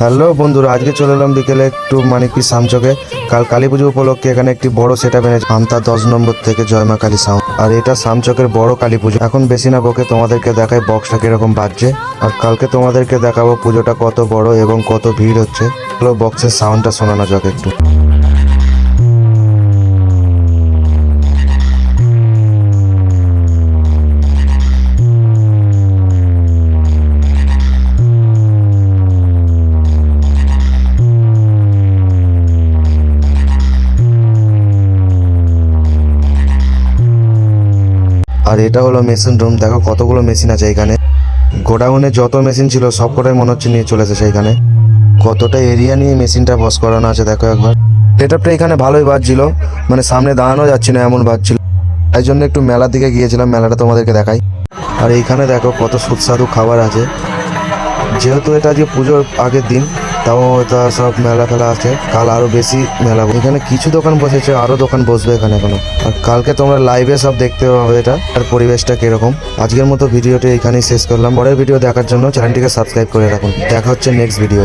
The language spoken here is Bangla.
হ্যালো বন্ধুরা, আজকে চলে এলাম বিকেলে একটু মানে কি সামচকে। কাল কালী পুজো উপলক্ষে এখানে একটি বড় সেট আপ এনেছে, আমতা দশ নম্বর থেকে জয়মা কালী সাউন্ড আর এটা সামচকের বড় কালী পুজো। এখন বেশি না বকে তোমাদেরকে দেখাই বক্সটা কীরকম বাজছে। আর কালকে তোমাদেরকে দেখাবো পুজোটা কত বড় এবং কত ভিড় হচ্ছে। বক্সের সাউন্ডটা শোনানো যাক একটু। আর এটা হলো মেশিন রুম। দেখো কতগুলো মেশিন আছে এখানে। গোডাউনে যত মেশিন ছিল সব কটাই মনে হচ্ছে নিয়ে চলে এসেছে এখানে। কতটা এরিয়া নিয়ে মেশিনটা বস করানো আছে, দেখো একবার। সেটআপটা এখানে ভালোই বাজছিল। মানে সামনে দাঁড়ানো যাচ্ছে না এমন বাজছিল। তাই জন্য একটু মেলার দিকে গিয়েছিলাম, মেলাটা তোমাদেরকে দেখাই। আর এইখানে দেখো কত সুস্বাদু খাবার আছে। যেহেতু এটা আজকে পুজোর আগের দিন তাও এটা সব মেলা ফেলা আছে। কাল আরও বেশি মেলা। এখানে কিছু দোকান বসেছে, আরও দোকান বসবে এখানে এখনও। আর কালকে তোমরা লাইভে সব দেখতে পাবে এটা, আর পরিবেশটা কীরকম। আজকের মতো ভিডিওটি এখানেই শেষ করলাম। পরের ভিডিও দেখার জন্য চ্যানেলটিকে সাবস্ক্রাইব করে রাখুন। দেখা হচ্ছে নেক্সট ভিডিও